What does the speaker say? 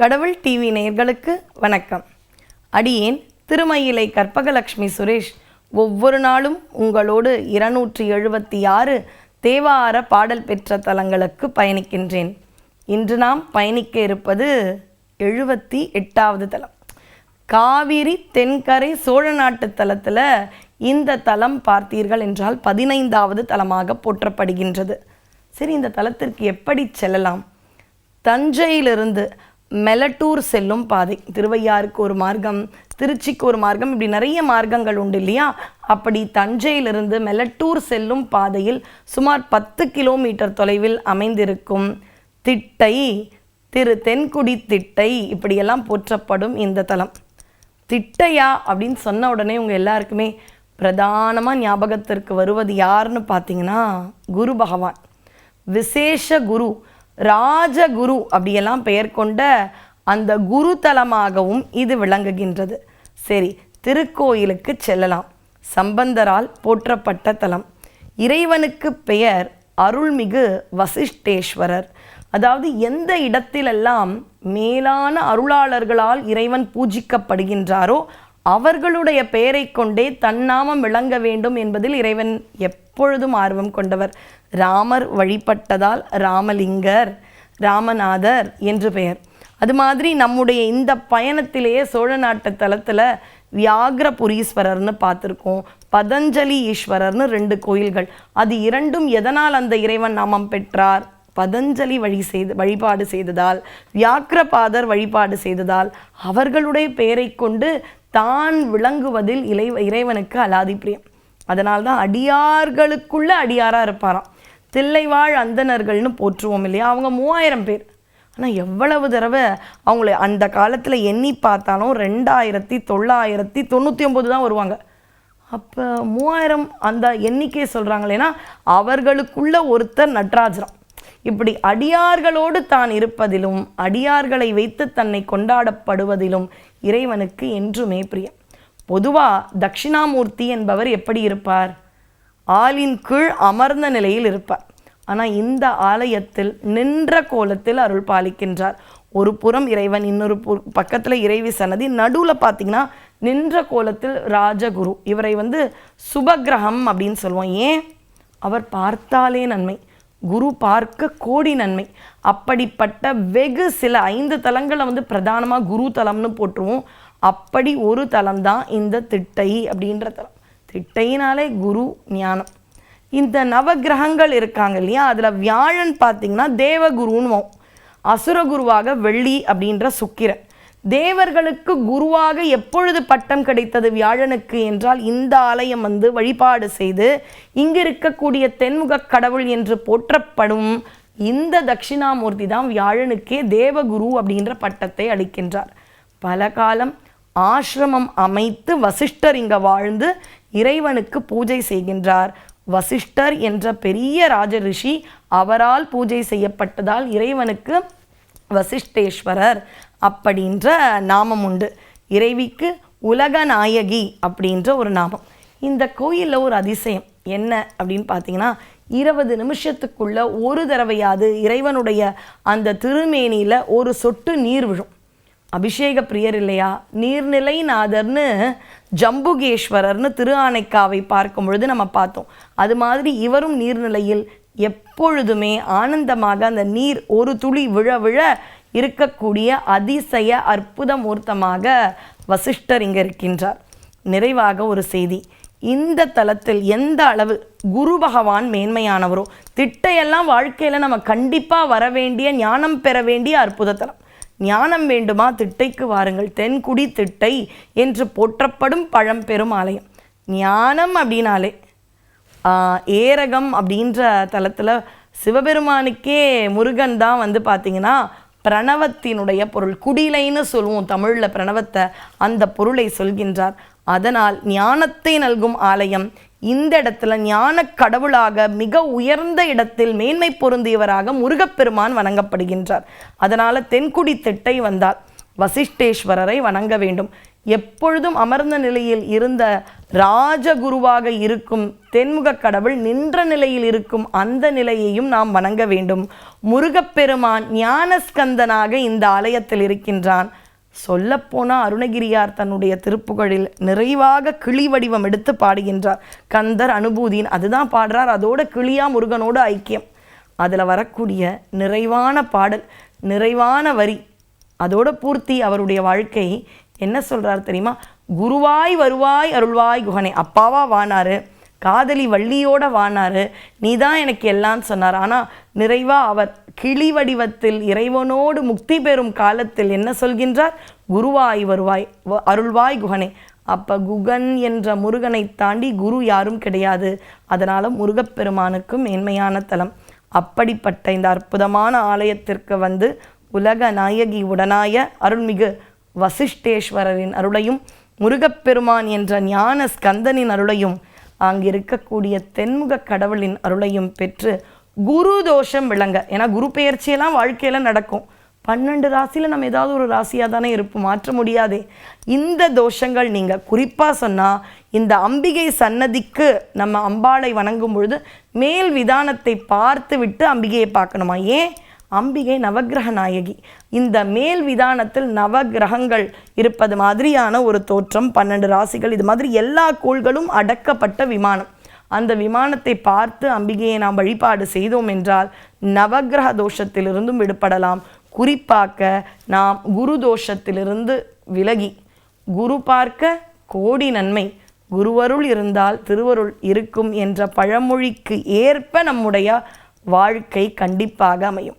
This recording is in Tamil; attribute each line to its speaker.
Speaker 1: கடவுள் டிவி நேயர்களுக்கு வணக்கம். அடியேன் திருமயிலை கற்பகலக்ஷ்மி சுரேஷ். ஒவ்வொரு நாளும் உங்களோடு இருநூற்றி எழுபத்தி ஆறு தேவார பாடல் பெற்ற தலங்களுக்கு பயணிக்கின்றேன். இன்று நாம் பயணிக்க இருப்பது எழுபத்தி எட்டாவது தலம். காவிரி தென்கரை சோழ நாட்டு தலத்தில் இந்த தலம் பார்த்தீர்கள் என்றால் பதினைந்தாவது தலமாக போற்றப்படுகின்றது. சரி இந்த தலத்திற்கு எப்படி செல்லலாம்? தஞ்சையிலிருந்து மெலட்டூர் செல்லும் பாதை. திருவையாருக்கு ஒரு மார்க்கம் திருச்சிக்கு ஒரு மார்க்கம் இப்படி நிறைய மார்க்கங்கள் உண்டு இல்லையா? அப்படி தஞ்சையிலிருந்து மெலட்டூர் செல்லும் பாதையில் சுமார் பத்து கிலோமீட்டர் தொலைவில் அமைந்திருக்கும் திட்டை திரு தென்குடி திட்டை இப்படியெல்லாம் போற்றப்படும் இந்த தலம். திட்டையா அப்படின்னு சொன்ன உடனே உங்கள் எல்லாருக்குமே பிரதானமாக ஞாபகத்திற்கு வருவது யாருன்னு பார்த்தீங்கன்னா குரு பகவான். விசேஷ குரு ராஜகுரு அப்படியெல்லாம் பெயர் கொண்ட அந்த குரு தலமாகவும் இது விளங்குகின்றது. சரி திருக்கோயிலுக்கு செல்லலாம். சம்பந்தரால் போற்றப்பட்ட தலம். இறைவனுக்கு பெயர் அருள்மிகு வசிஷ்டேஸ்வரர். அதாவது எந்த இடத்திலெல்லாம் மேலான அருளாளர்களால் இறைவன் பூஜிக்கப்படுகின்றாரோ அவர்களுடைய பெயரை கொண்டே தன்னாமம் விளங்க வேண்டும் என்பதில் இறைவன் எப்பொழுதும் ஆர்வம் கொண்டவர். ராமர் வழிபட்டதால் ராமலிங்கர் ராமநாதர் என்று பெயர். அது மாதிரி நம்முடைய இந்த பயணத்திலேயே சோழ நாட்டு தலத்தில் வியாகிரபுரீஸ்வரர்னு பார்த்துருக்கோம். பதஞ்சலி ஈஸ்வரர்னு ரெண்டு கோயில்கள். அது இரண்டும் எதனால் அந்த இறைவன் நாமம் பெற்றார்? பதஞ்சலி வழி செய்து வழிபாடு செய்ததால் வியாக்கிரபாதர் வழிபாடு செய்ததால் அவர்களுடைய பெயரை கொண்டு தான் விளங்குவதில் இறை இறைவனுக்கு அலாதி பிரியம். அதனால்தான் தான் அடியார்களுக்குள்ள அடியாராக இருப்பாராம். தில்லைவாழ் அந்தணர்கள்னு போற்றுவோம் இல்லையா? அவங்க மூவாயிரம் பேர். ஆனால் எவ்வளவு தடவை அவங்கள அந்த காலத்தில் எண்ணி பார்த்தாலும் ரெண்டாயிரத்தி தொள்ளாயிரத்தி தொண்ணூற்றி ஒம்பது தான் வருவாங்க. அப்போ மூவாயிரம் அந்த எண்ணிக்கை சொல்கிறாங்களேன்னா அவர்களுக்குள்ள ஒருத்தர் நட்ராஜரம். இப்படி அடியார்களோடு தான் இருப்பதிலும் அடியார்களை வைத்து தன்னை கொண்டாடப்படுவதிலும் இறைவனுக்கு என்றுமே பிரியம். பொதுவாக தட்சிணாமூர்த்தி என்பவர் எப்படி இருப்பார்? ஆளின் கீழ் அமர்ந்த நிலையில் இருப்பார். ஆனால் இந்த ஆலயத்தில் நின்ற கோலத்தில் அருள் பாலிக்கின்றார். ஒரு புறம் இறைவன் இன்னொரு பு பக்கத்தில் இறைவி சன்னதி. நடுவில் பார்த்தீங்கன்னா நின்ற கோலத்தில் ராஜகுரு. இவரை வந்து சுபகிரகம் அப்படின்னு சொல்லுவோம். ஏன்? அவர் பார்த்தாலே நன்மை. குரு பார்க்க கோடி நன்மை. அப்படிப்பட்ட வெகு சில ஐந்து தலங்களை வந்து பிரதானமாக குரு தலம்னு போட்டுருவோம். அப்படி ஒரு தலம் தான் இந்த திட்டை அப்படின்ற தலம். திட்டையினாலே குரு ஞானம். இந்த நவகிரகங்கள் இருக்காங்க இல்லையா? அதில் வியாழன் பார்த்தீங்கன்னா தேவகுருன்னு அசுரகுருவாக வெள்ளி அப்படின்ற சுக்கிரன். தேவர்களுக்கு குருவாக எப்பொழுது பட்டம் கிடைத்தது வியாழனுக்கு என்றால் இந்த ஆலயம் வந்து வழிபாடு செய்து இங்கு இருக்கக்கூடிய தென்முக கடவுள் என்று போற்றப்படும் இந்த தட்சிணாமூர்த்தி தான் வியாழனுக்கே தேவகுரு அப்படின்ற பட்டத்தை அளிக்கின்றார். பல காலம் ஆசிரமம் அமைத்து வசிஷ்டர் இங்க வாழ்ந்து இறைவனுக்கு பூஜை செய்கின்றார். வசிஷ்டர் என்ற பெரிய ராஜ ரிஷி அவரால் பூஜை செய்யப்பட்டதால் இறைவனுக்கு வசிஷ்டேஸ்வரர் அப்படின்ற நாமம் உண்டு. இறைவிக்கு உலகநாயகி அப்படின்ற ஒரு நாமம். இந்த கோயிலில் ஒரு அதிசயம் என்ன அப்படின்னு பார்த்தீங்கன்னா இருபது நிமிஷத்துக்குள்ள ஒரு தடவையாவது இறைவனுடைய அந்த திருமேனியில் ஒரு சொட்டு நீர் விழும். அபிஷேக பிரியர் இல்லையா? நீர்நிலைநாதர்னு ஜம்புகேஸ்வரர்னு திருஆனைக்காவை பார்க்கும் பொழுது நம்ம பார்த்தோம். அது மாதிரி இவரும் நீர்நிலையில் எப்பொழுதுமே ஆனந்தமாக அந்த நீர் ஒரு துளி விழ விழ இருக்கக்கூடிய அதிசய அற்புத மூர்த்தமாக வசிஷ்டர் இங்கே இருக்கின்றார். நிறைவாக ஒரு செய்தி. இந்த தலத்தில் எந்த அளவு குரு பகவான் மேன்மையானவரோ திட்டையெல்லாம் வாழ்க்கையில் நம்ம கண்டிப்பாக வர வேண்டிய ஞானம் பெற வேண்டிய அற்புத தலம். ஞானம் வேண்டுமா? திட்டைக்கு வாருங்கள். தென்குடி திட்டை என்று போற்றப்படும் பழம்பெரும் ஆலயம். ஞானம் அப்படின்னாலே ஏரகம் அப்படின்ற தலத்தில் சிவபெருமானுக்கே முருகன் தான் வந்து பார்த்தீங்கன்னா பிரணவத்தினுடைய பொருள். குடிலைன்னு சொல்லுவோம் தமிழில் பிரணவத்தை. அந்த பொருளை சொல்கின்றார். அதனால் ஞானத்தை நல்கும் ஆலயம் இந்த இடத்துல ஞான கடவுளாக மிக உயர்ந்த இடத்தில் மேன்மை பொருந்தியவராக முருகப்பெருமான் வணங்கப்படுகின்றார். அதனால தென்குடி திட்டை வந்தார் வசிஷ்டேஸ்வரரை வணங்க வேண்டும். எப்பொழுதும் அமர்ந்த நிலையில் இருந்த ராஜகுருவாக இருக்கும் தென்முக கடவுள் நின்ற நிலையில் இருக்கும் அந்த நிலையையும் நாம் வணங்க வேண்டும். முருகப்பெருமான் ஞானஸ்கந்தனாக இந்த ஆலயத்தில் இருக்கின்றான். சொல்லப்போனால் அருணகிரியார் தன்னுடைய திருப்புகழில் நிறைவாக கிளி வடிவம் எடுத்து பாடுகின்றார். கந்தர் அனுபூதியின் அதுதான் பாடுறார். அதோட கிளியா முருகனோடு ஐக்கியம். அதில் வரக்கூடிய நிறைவான பாடல் நிறைவான வரி அதோட பூர்த்தி அவருடைய வாழ்க்கை என்ன சொல்றார் தெரியுமா? குருவாய் வருவாய் அருள்வாய் குகனை. அப்பாவா வானாரு. காதலி வள்ளியோட வானாரு. நீ தான் எனக்கு எல்லாம் சொன்னார். ஆனால் நிறைவா அவர் கிளி வடிவத்தில் இறைவனோடு முக்தி பெறும் காலத்தில் என்ன சொல்கின்றார்? குருவாய் வருவாய் வ- அருள்வாய் குகனே. அப்போ குகன் என்ற முருகனை தாண்டி குரு யாரும் கிடையாது. அதனால் முருகப்பெருமானுக்கும் மேன்மையான தலம். அப்படிப்பட்ட இந்த அற்புதமான ஆலயத்திற்கு வந்து உலக நாயகி உடனாய அருள்மிகு வசிஷ்டேஸ்வரரின் அருளையும் முருகப்பெருமான் என்ற ஞான ஸ்கந்தனின் அருளையும் அங்கே இருக்கக்கூடிய தென்முக கடவுளின் அருளையும் பெற்று குரு தோஷம் விளங்க. ஏன்னா குரு பெயர்ச்சியெல்லாம் வாழ்க்கையில் நடக்கும். பன்னெண்டு ராசியில் நம்ம ஏதாவது ஒரு ராசியாக தானே இருப்போம். மாற்ற முடியாதே. இந்த தோஷங்கள் நீங்கள் குறிப்பாக சொன்னால் இந்த அம்பிகை சன்னதிக்கு நம்ம அம்பாளை வணங்கும் பொழுது மேல் விதானத்தை பார்த்து விட்டு அம்பிகையை பார்க்கணுமா? ஏன்? அம்பிகை நவக்கிரக நாயகி. இந்த மேல் விதானத்தில் நவக்கிரகங்கள் இருப்பது மாதிரியான ஒரு தோற்றம் பன்னெண்டு ராசிகள். இது மாதிரி எல்லா கோள்களும் அடக்கப்பட்ட விமானம். அந்த விமானத்தை பார்த்து அம்பிகையை நாம் வழிபாடு செய்தோம் என்றால் நவக்கிரக தோஷத்திலிருந்தும் விடுபடலாம். குறிப்பாக்க நாம் குரு தோஷத்திலிருந்து விலகி குரு பார்க்க கோடி நன்மை. குருவருள் இருந்தால் திருவருள் இருக்கும் என்ற பழமொழிக்கு ஏற்ப நம்முடைய வாழ்க்கை கண்டிப்பாக அமையும்.